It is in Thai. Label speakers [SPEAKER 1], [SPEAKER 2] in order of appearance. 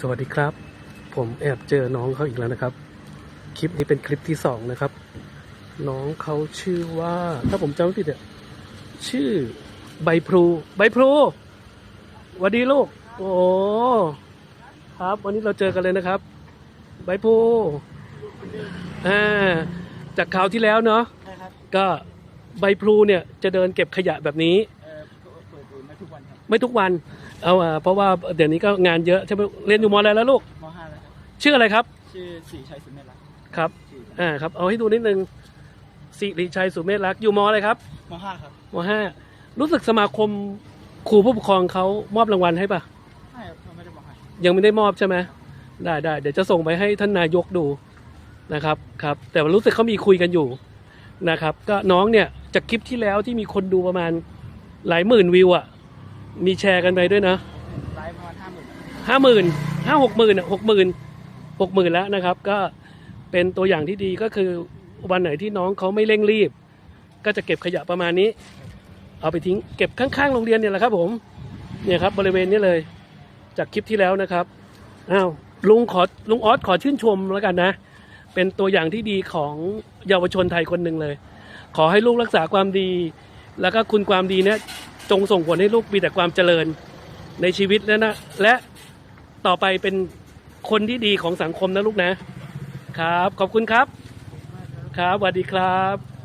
[SPEAKER 1] สวัสดีครับ ผมแอบเจอน้องเขาอีกแล้วนะครับ คลิปนี้เป็นคลิปที่สองนะครับ น้องเขาชื่อว่า ถ้าผมจำไม่ผิดเนี่ยชื่อใบพลูใบพลูสวัสดีลูก โอ้ครับ วันนี้เราเจอกันเลยนะครับ ใบพลูอ่าจากคราวที่แล้วเนาะ
[SPEAKER 2] ใช่ครับ
[SPEAKER 1] ก็ใบพลูเนี่ยจะเดินเก็บขยะแบบนี้ ไม่ทุกวันเอาอะเพราะว่าเดี๋ยวนี้ก็งานเยอะใช่ไหมเรียนอยู่มอะไรแล้วลูก
[SPEAKER 2] ม .5 แล้วครับ
[SPEAKER 1] ชื่ออะไรครับ
[SPEAKER 2] ชื่อสีชัยสุเมธรัก
[SPEAKER 1] ครับ
[SPEAKER 2] ชื่อ
[SPEAKER 1] อ่าครับเอาให้ดูนิดนึงสิริชัยสุเมธรักษ์อยู่มอะไรครับ
[SPEAKER 2] ม .5 ครับ
[SPEAKER 1] มห้ารู้สึกสมาคมครูผู้ปกครองเขามอบรางวัลให้ปะ
[SPEAKER 2] ใช่ครับเขาไม่ได้บอกให้
[SPEAKER 1] ยังไม่ได้มอบใช่ไหมได้ได้เดี๋ยวจะส่งไปให้ท่านนายกดูนะครับครับ แต่ว่ารู้สึกเขามีคุยกันอยู่นะครับ ก็น้องเนี่ยจากคลิปที่แล้วที่มีคนดูประมาณหลายหมื่นวิวอะ มีแชร์กันไปด้วยนะ
[SPEAKER 2] ไลฟ์ประมาณห้าหมื่น
[SPEAKER 1] ห้าหมื่นห้าหกหมื่นอะหกหมื่นหกหมื่นแล้วนะครับ ก็เป็นตัวอย่างที่ดีก็คือวันไหนที่น้องเขาไม่เร่งรีบ ก็จะเก็บขยะประมาณนี้ เอาไปทิ้งเก็บข้างๆโรงเรียนเนี่ยแหละครับ ผมเนี่ยครับ บริเวณนี้เลย จากคลิปที่แล้วนะครับอ้าวลุงขอลุงออสขอชื่นชมแล้วกันนะ เป็นตัวอย่างที่ดีของเยาวชนไทยคนหนึ่งเลย ขอให้ลูกรักษาความดี แล้วก็คุณความดีเนี่ย จงส่งผลให้ลูกมีแต่ความเจริญในชีวิตแล้วนะและต่อไปเป็นคนที่ดีของสังคมนะลูกนะครับ ขอบคุณครับ ครับสวัสดีครับ